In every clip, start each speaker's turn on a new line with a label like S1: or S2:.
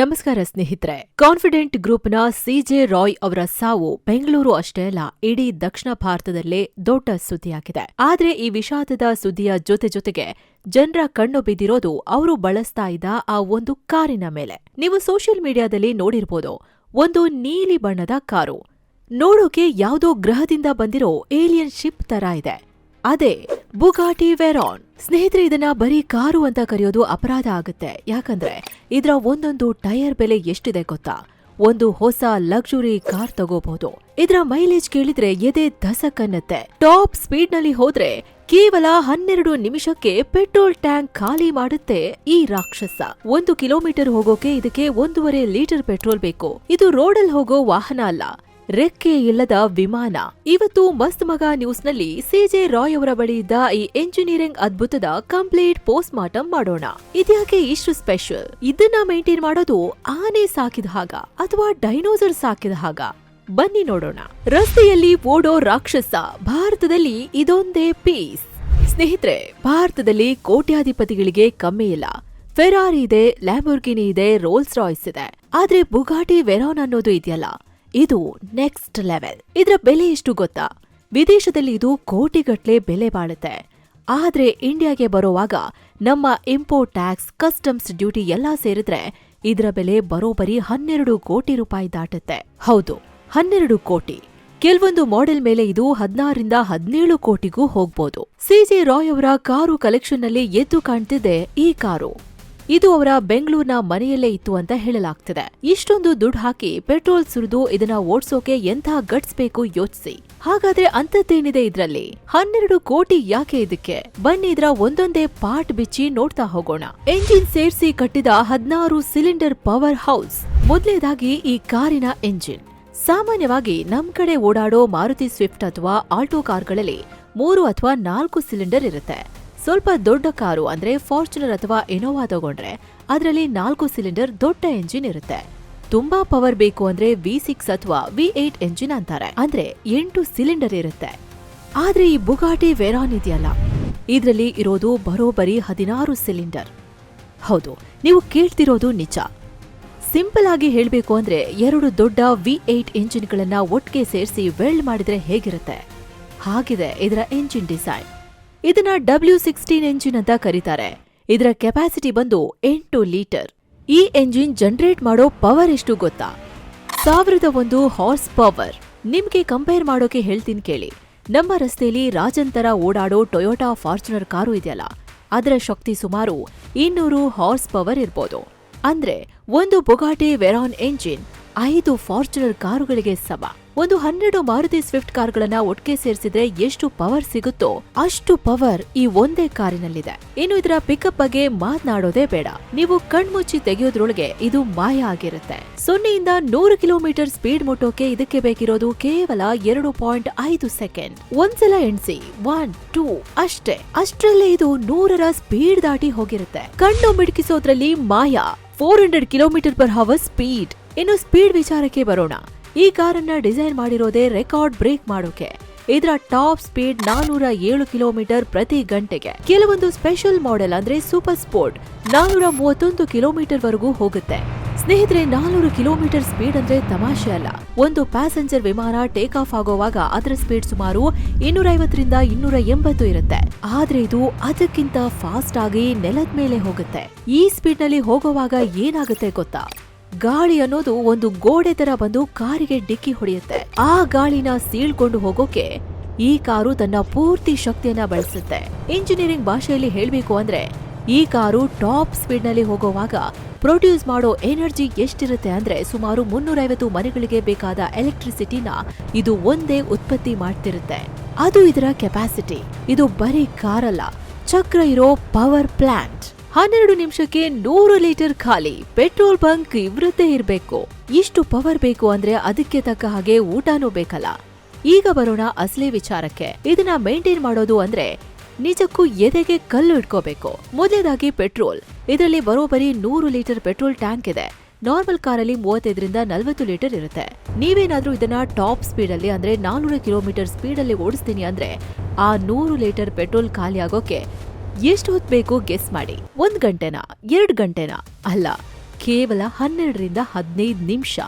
S1: ನಮಸ್ಕಾರ ಸ್ನೇಹಿತರೆ. ಕಾನ್ಫಿಡೆಂಟ್ ಗ್ರೂಪ್ನ ಸಿಜೆ ರಾಯ್ ಅವರ ಸಾವು ಬೆಂಗಳೂರು ಅಷ್ಟೇ ಅಲ್ಲ, ಇಡೀ ದಕ್ಷಿಣ ಭಾರತದಲ್ಲೇ ದೊಡ್ಡ ಸುದ್ದಿಯಾಗಿದೆ. ಆದ್ರೆ ಈ ವಿಷಾದದ ಸುದ್ದಿಯ ಜೊತೆ ಜೊತೆಗೆ ಜನರ ಕಣ್ಣು ಬಿದ್ದಿರೋದು ಅವರು ಬಳಸ್ತಾ ಇದ್ದ ಆ ಒಂದು ಕಾರಿನ ಮೇಲೆ. ನೀವು ಸೋಷಿಯಲ್ ಮೀಡಿಯಾದಲ್ಲಿ ನೋಡಿರ್ಬೋದು, ಒಂದು ನೀಲಿ ಬಣ್ಣದ ಕಾರು. ನೋಡೋಕೆ ಯಾವುದೋ ಗ್ರಹದಿಂದ ಬಂದಿರೋ ಏಲಿಯನ್ ಶಿಪ್ ತರ ಇದೆ. ಅದೇ ಬುಗಾಟಿ ವೆರಾನ್ ಸ್ನೇಹಿತರೆ, ಇದನ್ನ ಬರೀ ಕಾರು ಅಂತ ಕರೆಯೋದು ಅಪರಾಧ ಆಗುತ್ತೆ. ಯಾಕಂದ್ರೆ, ಇದರ ಒಂದೊಂದು ಟೈರ್ ಬೆಲೆ ಎಷ್ಟಿದೆ ಗೊತ್ತಾ? ಒಂದು ಹೊಸ ಲಕ್ಸುರಿ ಕಾರ್ ತಗೋಬಹುದು. ಇದರ ಮೈಲೇಜ್ ಕೇಳಿದ್ರೆ ಎದೆ ಧಸಕ್ಕನ್ನತ್ತೆ ಟಾಪ್ ಸ್ಪೀಡ್ನಲ್ಲಿ ಹೋದ್ರೆ ಕೇವಲ ಹನ್ನೆರಡು ನಿಮಿಷಕ್ಕೆ ಪೆಟ್ರೋಲ್ ಟ್ಯಾಂಕ್ ಖಾಲಿ ಮಾಡುತ್ತೆ ಈ ರಾಕ್ಷಸ. ಒಂದು ಕಿಲೋಮೀಟರ್ ಹೋಗೋಕೆ ಇದಕ್ಕೆ ಒಂದೂವರೆ ಲೀಟರ್ ಪೆಟ್ರೋಲ್ ಬೇಕು. ಇದು ರೋಡಲ್ಲಿ ಹೋಗೋ ವಾಹನ ಅಲ್ಲ. ರೆಕ್ಕೆ ಇಲ್ಲದ ವಿಮಾನ. ಇವತ್ತು ಮಸ್ತ್ ಮಗ ನ್ಯೂಸ್ನಲ್ಲಿ ಸಿಜೆ ರಾಯ್ ಅವರ ಬಳಿ ಇದ್ದ ಈ ಎಂಜಿನಿಯರಿಂಗ್ ಅದ್ಭುತದ ಕಂಪ್ಲೀಟ್ ಪೋಸ್ಟ್ ಮಾರ್ಟಮ್ ಮಾಡೋಣ ಇದ್ಯಾಕೆ ಇಷ್ಟು ಸ್ಪೆಷಲ್? ಇದನ್ನ ಮೇಂಟೈನ್ ಮಾಡೋದು ಆನೆ ಸಾಕಿದ ಹಾಗ ಅಥವಾ ಡೈನೋಸರ್ ಸಾಕಿದ ಹಾಗ? ಬನ್ನಿ ನೋಡೋಣ. ರಸ್ತೆಯಲ್ಲಿ ಓಡೋ ರಾಕ್ಷಸ ಭಾರತದಲ್ಲಿ ಇದೊಂದೇ ಪೀಸ್. ಸ್ನೇಹಿತರೆ, ಭಾರತದಲ್ಲಿ ಕೋಟ್ಯಾಧಿಪತಿಗಳಿಗೆ ಕಮ್ಮಿ ಇಲ್ಲ. ಫೆರಾರಿ ಇದೆ ಲ್ಯಾಂಬೋರ್ಗಿನಿ ಇದೆ ರೋಲ್ಸ್ ರಾಯ್ಸ್ ಇದೆ. ಆದ್ರೆ ಬುಗಾಟಿ ವೆರಾನ್ ಅನ್ನೋದು ಇದೆಯಲ್ಲ. ಇದು ನೆಕ್ಸ್ಟ್ ಲೆವೆಲ್ ಇದರ ಬೆಲೆ ಎಷ್ಟು ಗೊತ್ತಾ? ವಿದೇಶದಲ್ಲಿ ಇದು ಕೋಟಿಗಟ್ಲೆ ಬೆಲೆ ಬಾಳುತ್ತೆ. ಆದರೆ ಇಂಡಿಯಾಗೆ ಬರೋವಾಗ ನಮ್ಮ ಇಂಪೋರ್ಟ್ ಟ್ಯಾಕ್ಸ್ ಕಸ್ಟಮ್ಸ್ ಡ್ಯೂಟಿ ಎಲ್ಲ ಸೇರಿದ್ರೆ ಇದರ ಬೆಲೆ ಬರೋಬರಿ ಹನ್ನೆರಡು ಕೋಟಿ ರೂಪಾಯಿ ದಾಟುತ್ತೆ. ಹೌದು, ಹನ್ನೆರಡು ಕೋಟಿ. ಕೆಲವೊಂದು ಮಾಡೆಲ್ ಮೇಲೆ ಇದು ಹದಿನಾರರಿಂದ ಹದಿನೇಳು ಕೋಟಿಗೂ ಹೋಗ್ಬೋದು. ಸಿಜೆ ರಾಯ್ ಅವರ ಕಾರು ಕಲೆಕ್ಷನ್ನಲ್ಲಿ ಎದ್ದು ಕಾಣ್ತಿದೆ ಈ ಕಾರು. ಇದು ಅವರ ಬೆಂಗಳೂರಿನ ಮನೆಯಲ್ಲೇ ಇತ್ತು ಅಂತ ಹೇಳಲಾಗ್ತಿದೆ. ಇಷ್ಟೊಂದು ದುಡ್ಡು ಹಾಕಿ ಪೆಟ್ರೋಲ್ ಸುರಿದು ಇದನ್ನ ಓಡಿಸೋಕೆ ಎಂಥ ಗಟ್ಸ್ ಬೇಕು ಯೋಚಿಸಿ. ಹಾಗಾದ್ರೆ ಅಂತದ್ದೇನಿದೆ ಇದ್ರಲ್ಲಿ? ಹನ್ನೆರಡು ಕೋಟಿ ಯಾಕೆ ಇದಕ್ಕೆ? ಬನ್ನಿ ಇದ್ರ ಒಂದೊಂದೇ ಪಾರ್ಟ್ ಬಿಚ್ಚಿ ನೋಡ್ತಾ ಹೋಗೋಣ. ಎಂಜಿನ್ ಸೇರ್ಸಿ ಕಟ್ಟಿದ ಹದಿನಾರು ಸಿಲಿಂಡರ್ ಪವರ್ ಹೌಸ್. ಮೊದಲೇದಾಗಿ ಈ ಕಾರಿನ ಎಂಜಿನ್. ಸಾಮಾನ್ಯವಾಗಿ ನಮ್ ಕಡೆ ಓಡಾಡೋ ಮಾರುತಿ ಸ್ವಿಫ್ಟ್ ಅಥವಾ ಆಲ್ಟೋ ಕಾರ್ಗಳಲ್ಲಿ ಮೂರು ಅಥವಾ ನಾಲ್ಕು ಸಿಲಿಂಡರ್ ಇರುತ್ತೆ. ಸ್ವಲ್ಪ ದೊಡ್ಡ ಕಾರು, ಅಂದ್ರೆ ಫಾರ್ಚುನರ್ ಅಥವಾ ಇನೋವಾ ತಗೊಂಡ್ರೆ ಅದರಲ್ಲಿ ನಾಲ್ಕು ಸಿಲಿಂಡರ್ ದೊಡ್ಡ ಎಂಜಿನ್ ಇರುತ್ತೆ. ತುಂಬಾ ಪವರ್ ಬೇಕು ಅಂದ್ರೆ ವಿ ಸಿಕ್ಸ್ ಅಥವಾ ವಿ ಏಟ್ ಎಂಜಿನ್ ಅಂತಾರೆ. ಅಂದ್ರೆ ಎಂಟು ಸಿಲಿಂಡರ್ ಇರುತ್ತೆ. ಆದ್ರೆ ಈ ಬುಗಾಟಿ ವೆರಾನ್ ಇದೆಯಲ್ಲ? ಇದರಲ್ಲಿ ಇರೋದು ಬರೋಬರಿ ಹದಿನಾರು ಸಿಲಿಂಡರ್. ಹೌದು, ನೀವು ಕೇಳ್ತಿರೋದು ನಿಜ. ಸಿಂಪಲ್ ಆಗಿ ಹೇಳಬೇಕು ಅಂದ್ರೆ ಎರಡು ದೊಡ್ಡ ವಿ ಏಟ್ ಎಂಜಿನ್ಗಳನ್ನ ಒಟ್ಟಿಗೆ ಸೇರಿಸಿ ವೆಲ್ಡ್ ಮಾಡಿದ್ರೆ ಹೇಗಿರುತ್ತೆ? ಹಾಗಿದೆ ಇದರ ಎಂಜಿನ್ ಡಿಸೈನ್ ಇದನ್ನ ಡಬ್ಲ್ಯೂ ಸಿಕ್ಸ್ಟೀನ್ ಎಂಜಿನ್ ಅಂತ ಕರೀತಾರೆ. ಇದರ ಕೆಪಾಸಿಟಿ ಬಂದು ಎಂಟು ಲೀಟರ್. ಈ ಎಂಜಿನ್ ಜನರೇಟ್ ಮಾಡೋ ಪವರ್ ಎಷ್ಟು ಗೊತ್ತಾ? ಸಾವಿರದ ಒಂದು ಹಾರ್ಸ್ ಪವರ್ ನಿಮ್ಗೆ ಕಂಪೇರ್ ಮಾಡೋಕೆ ಹೇಳ್ತೀನಿ ಕೇಳಿ. ನಮ್ಮ ರಸ್ತೆಯಲ್ಲಿ ರಾಜಂತರ ಓಡಾಡೋ ಟೊಯೋಟಾ ಫಾರ್ಚುನರ್ ಕಾರು ಇದೆಯಲ್ಲ, ಅದರ ಶಕ್ತಿ ಸುಮಾರು ಇನ್ನೂರು ಹಾರ್ಸ್ ಪವರ್ ಇರ್ಬೋದು. ಅಂದ್ರೆ ಒಂದು ಬೊಗಾಟೆ ವೆರಾನ್ ಎಂಜಿನ್ ಐದು ಫಾರ್ಚುನರ್ ಕಾರುಗಳಿಗೆ ಸಮ. ಒಂದು ಹನ್ನೆರಡು ಮಾರುತಿ ಸ್ವಿಫ್ಟ್ ಕಾರ್ಗಳನ್ನ ಒಟ್ಟಿಗೆ ಸೇರಿಸಿದ್ರೆ ಎಷ್ಟು ಪವರ್ ಸಿಗುತ್ತೋ ಅಷ್ಟು ಪವರ್ ಈ ಒಂದೇ ಕಾರಿನಲ್ಲಿದೆ. ಇನ್ನು ಇದರ ಪಿಕಪ್ ಬಗ್ಗೆ ಮಾತನಾಡೋದೇ ಬೇಡ. ನೀವು ಕಣ್ಮುಚ್ಚಿ ತೆಗೆಯೋದ್ರೊಳಗೆ ಇದು ಮಾಯ ಆಗಿರುತ್ತೆ. ಸೊನ್ನೆಯಿಂದ ನೂರು ಕಿಲೋಮೀಟರ್ ಸ್ಪೀಡ್ ಮುಟ್ಟೋಕೆ ಇದಕ್ಕೆ ಬೇಕಿರೋದು ಕೇವಲ ಎರಡು ಪಾಯಿಂಟ್ ಐದು ಸೆಕೆಂಡ್. ಒಂದ್ಸಲ ಎಣಿಸಿ, ಒನ್, ಟೂ, ಅಷ್ಟೇ. ಅಷ್ಟರಲ್ಲೇ ಇದು ನೂರರ ಸ್ಪೀಡ್ ದಾಟಿ ಹೋಗಿರುತ್ತೆ. ಕಣ್ಣು ಮಿಡುಕಿಸೋದ್ರಲ್ಲಿ ಮಾಯಾ. Four hundred kilometre per hour speed. ಇನ್ನು ಸ್ಪೀಡ್ ವಿಚಾರಕ್ಕೆ ಬರೋಣ. ಈ ಕಾರನ್ನ ಡಿಸೈನ್ ಮಾಡಿರೋದೇ ರೆಕಾರ್ಡ್ ಬ್ರೇಕ್ ಮಾಡೋಕೆ. ಇದರ ಟಾಪ್ ಸ್ಪೀಡ್ ನಾನೂರ ಏಳು ಕಿಲೋಮೀಟರ್ ಪ್ರತಿ ಗಂಟೆಗೆ. ಕೆಲವೊಂದು ಸ್ಪೆಷಲ್ ಮಾಡೆಲ್ ಅಂದ್ರೆ ಸೂಪರ್ ಸ್ಪೋರ್ಟ್ ನಾನೂರ ಮೂವತ್ತೊಂದು ಕಿಲೋಮೀಟರ್ ವರೆಗೂ ಹೋಗುತ್ತೆ. ಸ್ನೇಹಿತರೆ, ನಾನೂರು ಕಿಲೋಮೀಟರ್ ಸ್ಪೀಡ್ ಅಂದ್ರೆ ತಮಾಷೆ ಅಲ್ಲ. ಒಂದು ಪ್ಯಾಸೆಂಜರ್ ವಿಮಾನ ಟೇಕ್ ಆಫ್ ಆಗೋವಾಗ ಅದರ ಸ್ಪೀಡ್ ಸುಮಾರು ಇನ್ನೂರ ಐವತ್ತರಿಂದ ಇನ್ನೂರ ಎಂಬತ್ತು ಇರುತ್ತೆ. ಆದ್ರೆ ಇದು ಅದಕ್ಕಿಂತ ಫಾಸ್ಟ್ ಆಗಿ ನೆಲದ ಮೇಲೆ ಹೋಗುತ್ತೆ. ಈ ಸ್ಪೀಡ್ನಲ್ಲಿ ಹೋಗುವಾಗ ಏನಾಗುತ್ತೆ ಗೊತ್ತಾ? ಗಾಳಿ ಅನ್ನೋದು ಒಂದು ಗೋಡೆ ತರ ಬಂದು ಕಾರಿಗೆ ಡಿಕ್ಕಿ ಹೊಡೆಯುತ್ತೆ. ಆ ಗಾಳಿನ ಸೀಳ್ಕೊಂಡು ಹೋಗೋಕೆ ಈ ಕಾರು ತನ್ನ ಪೂರ್ತಿ ಶಕ್ತಿಯನ್ನ ಬಳಸುತ್ತೆ. ಇಂಜಿನಿಯರಿಂಗ್ ಭಾಷೆಯಲ್ಲಿ ಹೇಳ್ಬೇಕು ಅಂದ್ರೆ ಈ ಕಾರು ಟಾಪ್ ಸ್ಪೀಡ್ನಲ್ಲಿ ಹೋಗುವಾಗ ಪ್ರೊಡ್ಯೂಸ್ ಮಾಡೋ ಎನರ್ಜಿ ಎಷ್ಟಿರುತ್ತೆ ಅಂದ್ರೆ ಸುಮಾರು ಮುನ್ನೂರೈವತ್ತು ಮನೆಗಳಿಗೆ ಬೇಕಾದ ಎಲೆಕ್ಟ್ರಿಸಿಟಿನ ಇದು ಒಂದೇ ಉತ್ಪತ್ತಿ ಮಾಡ್ತಿರುತ್ತೆ. ಅದು ಇದರ ಕೆಪಾಸಿಟಿ ಇದು ಬರೀ ಕಾರಲ್ಲ. ಚಕ್ರ ಇರೋ ಪವರ್ ಪ್ಲಾಂಟ್ ಹನ್ನೆರಡು ನಿಮಿಷಕ್ಕೆ ನೂರು ಲೀಟರ್ ಖಾಲಿ ಪೆಟ್ರೋಲ್ ಬಂಕ್ ಇವ್ರದ್ದೇ ಇರಬೇಕು. ಇಷ್ಟು ಪವರ್ ಬೇಕು ಅಂದ್ರೆ ಅದಕ್ಕೆ ತಕ್ಕ ಹಾಗೆ ಊಟನೂ ಬೇಕಲ್ಲ. ಈಗ ಬರೋಣ ಅಸಲಿ ವಿಚಾರಕ್ಕೆ. ಇದನ್ನ ಮೇಂಟೈನ್ ಮಾಡೋದು ಅಂದ್ರೆ ನಿಜಕ್ಕೂ ಎದೆಗೆ ಕಲ್ಲು ಇಟ್ಕೋಬೇಕು. ಮೊದಲೇದಾಗಿ ಪೆಟ್ರೋಲ್. ಇದರಲ್ಲಿ ಬರೋಬರಿ ನೂರು ಲೀಟರ್ ಪೆಟ್ರೋಲ್ ಟ್ಯಾಂಕ್ ಇದೆ. ನಾರ್ಮಲ್ ಕಾರಲ್ಲಿ ಮೂವತ್ತೈದರಿಂದ ನಲವತ್ತು ಲೀಟರ್ ಇರುತ್ತೆ. ನೀವೇನಾದ್ರೂ ಇದನ್ನ ಟಾಪ್ ಸ್ಪೀಡ್ ಅಲ್ಲಿ ಅಂದ್ರೆ ನಾನೂರು ಕಿಲೋಮೀಟರ್ ಸ್ಪೀಡ್ ಅಲ್ಲಿ ಓಡಿಸ್ತೀನಿ ಅಂದ್ರೆ ಆ ನೂರು ಲೀಟರ್ ಪೆಟ್ರೋಲ್ ಖಾಲಿ ಆಗೋಕೆ ಎಷ್ಟು ಹೊತ್ತು ಬೇಕು ಗೆಸ್ ಮಾಡಿ. ಒಂದ್ ಗಂಟೆನಾ, ಎರಡು ಗಂಟೆನಾ? ಅಲ್ಲ, ಕೇವಲ ಹನ್ನೆರಡರಿಂದ ಹದಿನೈದು ನಿಮಿಷ.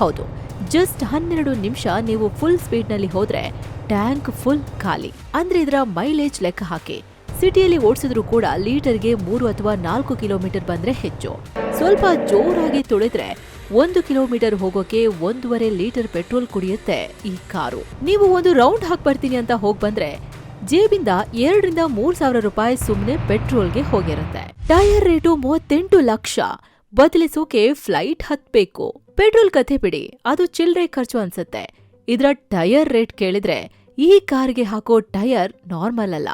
S1: ಹೌದು ಜಸ್ಟ್ ಹನ್ನೆರಡು ನಿಮಿಷ ನೀವು ಫುಲ್ ಸ್ಪೀಡ್ನಲ್ಲಿ ಹೋದ್ರೆ ಟ್ಯಾಂಕ್ ಫುಲ್ ಖಾಲಿ. ಅಂದ್ರೆ ಇದರ ಮೈಲೇಜ್ ಲೆಕ್ಕ ಹಾಕಿ. ಸಿಟಿಯಲ್ಲಿ ಓಡಿಸಿದ್ರು ಕೂಡ ಲೀಟರ್ಗೆ ಮೂರು ಅಥವಾ ನಾಲ್ಕು ಕಿಲೋಮೀಟರ್ ಬಂದ್ರೆ ಹೆಚ್ಚು. ಸ್ವಲ್ಪ ಜೋರಾಗಿ ತುಳಿದ್ರೆ ಒಂದು ಕಿಲೋಮೀಟರ್ ಹೋಗೋಕೆ ಒಂದೂವರೆ ಲೀಟರ್ ಪೆಟ್ರೋಲ್ ಕುಡಿಯುತ್ತೆ ಈ ಕಾರು. ನೀವು ಒಂದು ರೌಂಡ್ ಹಾಕ್ ಬರ್ತೀನಿ ಅಂತ ಹೋಗ್ ಬಂದ್ರೆ ಜೇಬಿಂದ ಎರಡರಿಂದ ಮೂರ್ ಸಾವಿರ ರೂಪಾಯಿ ಸುಮ್ನೆ ಪೆಟ್ರೋಲ್ಗೆ ಹೋಗಿರುತ್ತೆ. ಟೈರ್ ರೇಟು ಮೂವತ್ತೆಂಟು ಲಕ್ಷ. ಬದಲಿಸೋಕೆ ಫ್ಲೈಟ್ ಹತ್ಬೇಕು. ಪೆಟ್ರೋಲ್ ಕಥೆ ಬಿಡಿ, ಅದು ಚಿಲ್ಡ್ರೆ ಖರ್ಚು ಅನ್ಸುತ್ತೆ. ಇದರ ಟೈರ್ ರೇಟ್ ಕೇಳಿದ್ರೆ ಈ ಕಾರ್ಗೆ ಹಾಕೋ ಟೈರ್ ನಾರ್ಮಲ್ ಅಲ್ಲ.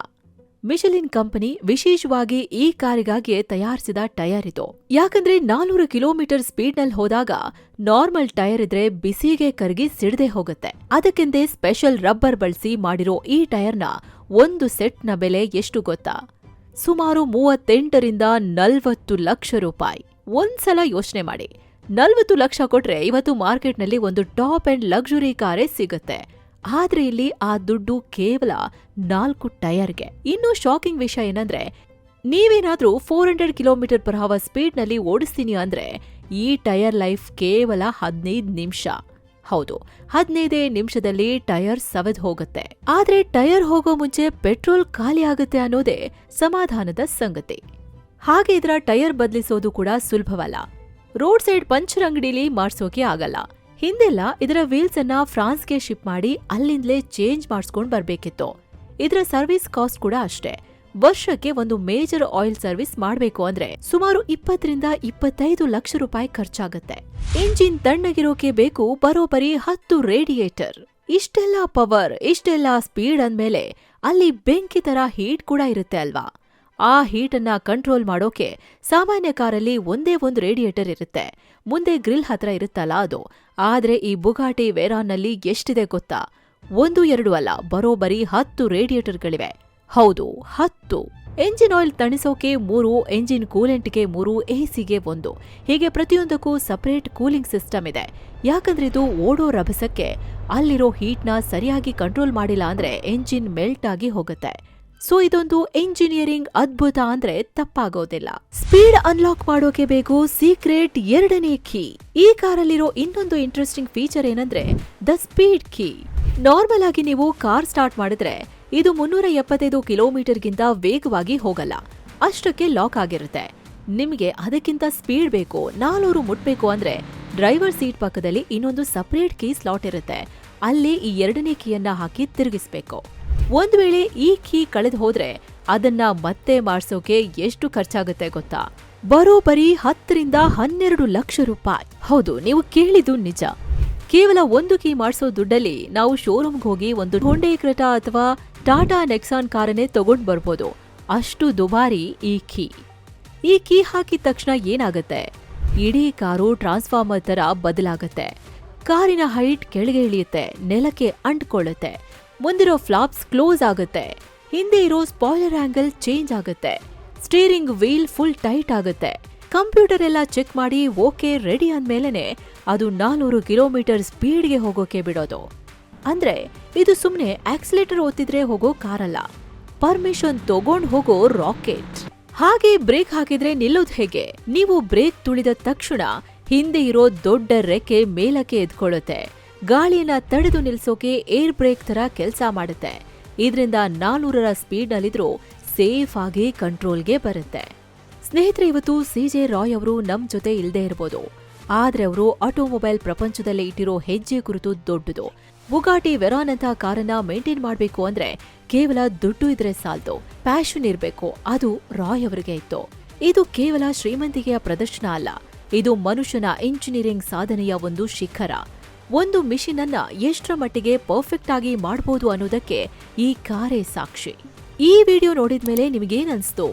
S1: ಮಿಶಲಿನ್ ಕಂಪನಿ ವಿಶೇಷವಾಗಿ ಈ ಕಾರಿಗಾಗಿ ತಯಾರಿಸಿದ ಟೈರ್ ಇದು. ಯಾಕಂದ್ರೆ ನಾನೂರು ಕಿಲೋಮೀಟರ್ ಸ್ಪೀಡ್ನಲ್ಲಿ ಹೋದಾಗ ನಾರ್ಮಲ್ ಟೈರ್ ಇದ್ರೆ ಬಿಸಿಗೆ ಕರಗಿ ಸಿಡದೆ ಹೋಗುತ್ತೆ. ಅದಕ್ಕೆಂದೇ ಸ್ಪೆಷಲ್ ರಬ್ಬರ್ ಬಳಸಿ ಮಾಡಿರೋ ಈ ಟೈರ್ನ ಒಂದು ಸೆಟ್ನ ಬೆಲೆ ಎಷ್ಟು ಗೊತ್ತಾ? ಸುಮಾರು ಮೂವತ್ತೆಂಟರಿಂದ ನಲ್ವತ್ತು ಲಕ್ಷ ರೂಪಾಯಿ. ಒಂದ್ಸಲ ಯೋಚನೆ ಮಾಡಿ. ನಲ್ವತ್ತು ಲಕ್ಷ ಕೊಟ್ರೆ ಇವತ್ತು ಮಾರ್ಕೆಟ್ನಲ್ಲಿ ಒಂದು ಟಾಪ್ ಅಂಡ್ ಲಕ್ಸುರಿ ಕಾರೇ ಸಿಗುತ್ತೆ. ಆದ್ರೆ ಇಲ್ಲಿ ಆ ದುಡ್ಡು ಕೇವಲ ನಾಲ್ಕು ಟೈರ್ಗೆ. ಇನ್ನು ಶಾಕಿಂಗ್ ವಿಷಯ ಏನಂದ್ರೆ, ನೀವೇನಾದ್ರೂ four hundred kilometre per hour ಸ್ಪೀಡ್ನಲ್ಲಿ ಓಡಿಸ್ತೀನಿ ಅಂದ್ರೆ, ಈ ಟೈರ್ ಲೈಫ್ ಕೇವಲ ಹದಿನೈದು ನಿಮಿಷ. ಹೌದು, ಹದಿನೈದೇ ನಿಮಿಷದಲ್ಲಿ ಟೈರ್ ಸವೆದ್ ಹೋಗುತ್ತೆ. ಆದ್ರೆ ಟೈರ್ ಹೋಗೋ ಮುಂಚೆ ಪೆಟ್ರೋಲ್ ಖಾಲಿ ಆಗುತ್ತೆ ಅನ್ನೋದೇ ಸಮಾಧಾನದ ಸಂಗತಿ. ಹಾಗೆ ಇದರ ಟೈರ್ ಬದಲಿಸೋದು ಕೂಡ ಸುಲಭವಲ್ಲ. ರೋಡ್ ಸೈಡ್ ಪಂಚರ್ ಅಂಗಡಿಲಿ ಮಾಡಿಸೋಕೆ ಆಗಲ್ಲ. ಹಿಂದೆಲ್ಲ ಇದರ ವೀಲ್ಸ್ ಅನ್ನ ಫ್ರಾನ್ಸ್ಗೆ ಶಿಪ್ ಮಾಡಿ ಅಲ್ಲಿಂದಲೇ ಚೇಂಜ್ ಮಾಡಿಸ್ಕೊಂಡ್ ಬರ್ಬೇಕಿತ್ತು. ಇದರ ಸರ್ವಿಸ್ ಕಾಸ್ಟ್ ಕೂಡ ಅಷ್ಟೇ. ವರ್ಷಕ್ಕೆ ಒಂದು ಮೇಜರ್ ಆಯಿಲ್ ಸರ್ವಿಸ್ ಮಾಡಬೇಕು ಅಂದ್ರೆ ಸುಮಾರು ಇಪ್ಪತ್ತರಿಂದ ಇಪ್ಪತ್ತೈದು ಲಕ್ಷ ರೂಪಾಯಿ ಖರ್ಚಾಗುತ್ತೆ. ಇಂಜಿನ್ ತಣ್ಣಗಿರೋಕೆ ಬೇಕು, ಬರೋಬರಿ ಹತ್ತು ರೇಡಿಯೇಟರ್ ಇಷ್ಟೆಲ್ಲ ಪವರ್ ಇಷ್ಟೆಲ್ಲ ಸ್ಪೀಡ್ ಅಂದ್ಮೇಲೆ ಅಲ್ಲಿ ಬೆಂಕಿ ತರ ಹೀಟ್ ಕೂಡ ಇರುತ್ತೆ ಅಲ್ವಾ? ಆ ಹೀಟನ್ನ ಕಂಟ್ರೋಲ್ ಮಾಡೋಕೆ ಸಾಮಾನ್ಯ ಕಾರಲ್ಲಿ ಒಂದೇ ಒಂದು ರೇಡಿಯೇಟರ್ ಇರುತ್ತೆ. ಮುಂದೆ ಗ್ರಿಲ್ ಹತ್ರ ಇರುತ್ತಲ್ಲ ಅದು. ಆದರೆ ಈ ಬುಗಾಟಿ ವೇರಾನ್ನಲ್ಲಿ ಎಷ್ಟಿದೆ ಗೊತ್ತಾ? ಒಂದು, ಎರಡು ಅಲ್ಲ, ಬರೋಬರಿ ಹತ್ತು ರೇಡಿಯೇಟರ್ಗಳಿವೆ. ಹೌದು, ಹತ್ತು. ಎಂಜಿನ್ ಆಯಿಲ್ ತಣಿಸೋಕೆ ಮೂರು, ಎಂಜಿನ್ ಕೂಲೆಂಟ್ಗೆ ಮೂರು, ಎಸಿಗೆ ಒಂದು. ಹೀಗೆ ಪ್ರತಿಯೊಂದಕ್ಕೂ ಸಪರೇಟ್ ಕೂಲಿಂಗ್ ಸಿಸ್ಟಮ್ ಇದೆ. ಯಾಕಂದ್ರೆ ಇದು ಓಡೋ ರಭಸಕ್ಕೆ. ಅಲ್ಲಿರೋ ಹೀಟ್ನ ಸರಿಯಾಗಿ ಕಂಟ್ರೋಲ್ ಮಾಡಿಲ್ಲ ಅಂದ್ರೆ ಎಂಜಿನ್ ಮೆಲ್ಟ್ ಆಗಿ ಹೋಗುತ್ತೆ. ಸೊ ಇದೊಂದು ಇಂಜಿನಿಯರಿಂಗ್ ಅದ್ಭುತ ಅಂದ್ರೆ ತಪ್ಪಾಗೋದಿಲ್ಲ. ಸ್ಪೀಡ್ ಅನ್ಲಾಕ್ ಮಾಡೋಕೆ ಬೇಕು ಸೀಕ್ರೆಟ್ ಎರಡನೇ ಕೀ ಈ ಕಾರಲ್ಲಿರೋ ಇನ್ನೊಂದು ಇಂಟ್ರೆಸ್ಟಿಂಗ್ ಫೀಚರ್ ಏನಂದ್ರೆ ದ ಸ್ಪೀಡ್ ಕೀ ನಾರ್ಮಲ್ ಆಗಿ ನೀವು ಕಾರ್ ಸ್ಟಾರ್ಟ್ ಮಾಡಿದ್ರೆ ಇದು ಮುನ್ನೂರ ಎಪ್ಪತ್ತೈದು ಕಿಲೋಮೀಟರ್ಗಿಂತ ವೇಗವಾಗಿ ಹೋಗಲ್ಲ. ಅಷ್ಟಕ್ಕೆ ಲಾಕ್ ಆಗಿರುತ್ತೆ. ನಿಮಗೆ ಅದಕ್ಕಿಂತ ಸ್ಪೀಡ್ ಬೇಕು, ನಾನೂರು ಮುಟ್ಬೇಕು ಅಂದ್ರೆ ಡ್ರೈವರ್ ಸೀಟ್ ಪಕ್ಕದಲ್ಲಿ ಇನ್ನೊಂದು ಸಪರೇಟ್ ಕೀ ಸ್ಲಾಟ್ ಇರುತ್ತೆ. ಅಲ್ಲಿ ಈ ಎರಡನೇ ಕೀಯನ್ನ ಹಾಕಿ ತಿರುಗಿಸ್ಬೇಕು. ಒಂದ್ ವೇಳೆ ಈ ಕೀ ಕಳೆದು ಹೋದ್ರೆ ಅದನ್ನ ಮತ್ತೆ ಮಾಡಿಸೋಕೆ ಎಷ್ಟು ಖರ್ಚಾಗುತ್ತೆ ಗೊತ್ತಾ? ಬರೋಬ್ಬರಿ ಹತ್ತರಿಂದ ಹನ್ನೆರಡು ಲಕ್ಷ ರೂಪಾಯಿ. ಹೌದು, ನೀವು ಕೇಳಿದ್ದು ನಿಜ. ಕೇವಲ ಒಂದು ಕೀ ಮಾಡಿಸೋ ದುಡ್ಡಲ್ಲಿ ನಾವು ಶೋರೂಮ್ಗೆ ಹೋಗಿ ಒಂದು ಹೊಂಡೆ ಕ್ರೆಟಾ ಅಥವಾ ಟಾಟಾ ನೆಕ್ಸಾನ್ ಕಾರನ್ನೇ ತಗೊಂಡು ಬರ್ಬೋದು. ಅಷ್ಟು ದುಬಾರಿ ಈ ಕೀ. ಈ ಕೀ ಹಾಕಿದ ತಕ್ಷಣ ಏನಾಗುತ್ತೆ? ಇಡೀ ಕಾರು ಟ್ರಾನ್ಸ್ಫಾರ್ಮರ್ ತರ ಬದಲಾಗುತ್ತೆ. ಕಾರಿನ ಹೈಟ್ ಕೆಳಗೆ ಇಳಿಯುತ್ತೆ, ನೆಲಕ್ಕೆ ಅಂಟ್ಕೊಳ್ಳುತ್ತೆ. ಮುಂದಿರೋ ಫ್ಲಾಪ್ಸ್ ಕ್ಲೋಸ್ ಆಗುತ್ತೆ. ಹಿಂದೆ ಇರೋ ಸ್ಪಾಯ್ಲರ್ ಆಂಗಲ್ ಚೇಂಜ್ ಆಗುತ್ತೆ. ಸ್ಟೀರಿಂಗ್ ವೀಲ್ ಫುಲ್ ಟೈಟ್ ಆಗುತ್ತೆ. ಕಂಪ್ಯೂಟರ್ ಎಲ್ಲ ಚೆಕ್ ಮಾಡಿ ಓಕೆ, ರೆಡಿ ಅಂದಮೇಲೆ ಅದು ನಾನೂರು ಕಿಲೋಮೀಟರ್ ಸ್ಪೀಡ್ಗೆ ಹೋಗೋಕೆ ಬಿಡೋದು. ಅಂದ್ರೆ ಇದು ಸುಮ್ಮನೆ ಆಕ್ಸಿಲೇಟರ್ ಒತ್ತಿದ್ರೆ ಹೋಗೋ ಕಾರಲ್ಲ. ಪರ್ಮಿಷನ್ ತಗೊಂಡ್ ಹೋಗೋ ರಾಕೆಟ್. ಹಾಗೆ ಬ್ರೇಕ್ ಹಾಕಿದ್ರೆ ನಿಲ್ಲೋದು ಹೇಗೆ? ನೀವು ಬ್ರೇಕ್ ತುಳಿದ ತಕ್ಷಣ ಹಿಂದೆ ಇರೋ ದೊಡ್ಡ ರೆಕ್ಕೆ ಮೇಲಕ್ಕೆ ಎದ್ಕೊಳ್ಳುತ್ತೆ ಗಾಳಿಯನ್ನ ತಡೆದು ನಿಲ್ಸೋಕೆ ಏರ್ ಬ್ರೇಕ್ ತರ ಕೆಲಸ ಮಾಡುತ್ತೆ. ಇದರಿಂದ ನಾನೂರರ ಸ್ಪೀಡ್ನಲ್ಲಿದ್ರೂ ಸೇಫ್ ಆಗಿ ಕಂಟ್ರೋಲ್ಗೆ ಬರುತ್ತೆ. ಸ್ನೇಹಿತರೆ, ಇವತ್ತು ಸಿಜೆ ರಾಯ್ ಅವರು ನಮ್ ಜೊತೆ ಇಲ್ಲದೆ ಇರಬಹುದು ಆದ್ರೆ ಅವರು ಆಟೋಮೊಬೈಲ್ ಪ್ರಪಂಚದಲ್ಲಿ ಇಟ್ಟಿರೋ ಹೆಜ್ಜೆ ಕುರಿತು ದೊಡ್ಡದು. ಬುಗಾಟಿ ವೆರಾನ್ ಅಂತ ಕಾರನ್ನ ಮೇಂಟೈನ್ ಮಾಡಬೇಕು ಅಂದ್ರೆ ಕೇವಲ ದುಡ್ಡು ಇದ್ರೆ ಸಾಲದು. ಪ್ಯಾಷನ್ ಇರಬೇಕು. ಅದು ರಾಯ್ ಅವರಿಗೆ ಇತ್ತು. ಇದು ಕೇವಲ ಶ್ರೀಮಂತಿಕೆಯ ಪ್ರದರ್ಶನ ಅಲ್ಲ. ಇದು ಮನುಷ್ಯನ ಇಂಜಿನಿಯರಿಂಗ್ ಸಾಧನೆಯ ಒಂದು ಶಿಖರ. ಒಂದು ಮಿಷಿನ್ ಅನ್ನ ಎಷ್ಟರ ಮಟ್ಟಿಗೆ ಪರ್ಫೆಕ್ಟ್ ಆಗಿ ಮಾಡಬಹುದು ಅನ್ನೋದಕ್ಕೆ ಈ ಕಾರೇ ಸಾಕ್ಷಿ. ಈ ವಿಡಿಯೋ ನೋಡಿದ್ಮೇಲೆ ಏನನ್ಸ್ತು ಅನ್ಸ್ತು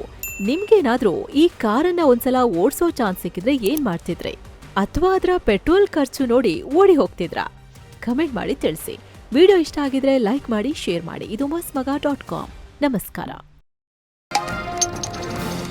S1: ನಿಮ್ಗೇನಾದ್ರೂ ಈ ಕಾರನ್ನ ಒಂದ್ಸಲ ಓಡಿಸೋ ಚಾನ್ಸ್ ಸಿಕ್ಕಿದ್ರೆ ಏನ್ ಮಾಡ್ತಿದ್ರಿ? ಅಥವಾ ಅದರ ಪೆಟ್ರೋಲ್ ಖರ್ಚು ನೋಡಿ ಓಡಿ ಹೋಗ್ತಿದ್ರಾ? ಕಮೆಂಟ್ ಮಾಡಿ ತಿಳಿಸಿ. ವಿಡಿಯೋ ಇಷ್ಟ ಆಗಿದ್ರೆ ಲೈಕ್ ಮಾಡಿ, ಶೇರ್ ಮಾಡಿ. ಇದು ಮಸ್ ಮಗ ಡಾಟ್ ಕಾಮ್. ನಮಸ್ಕಾರ.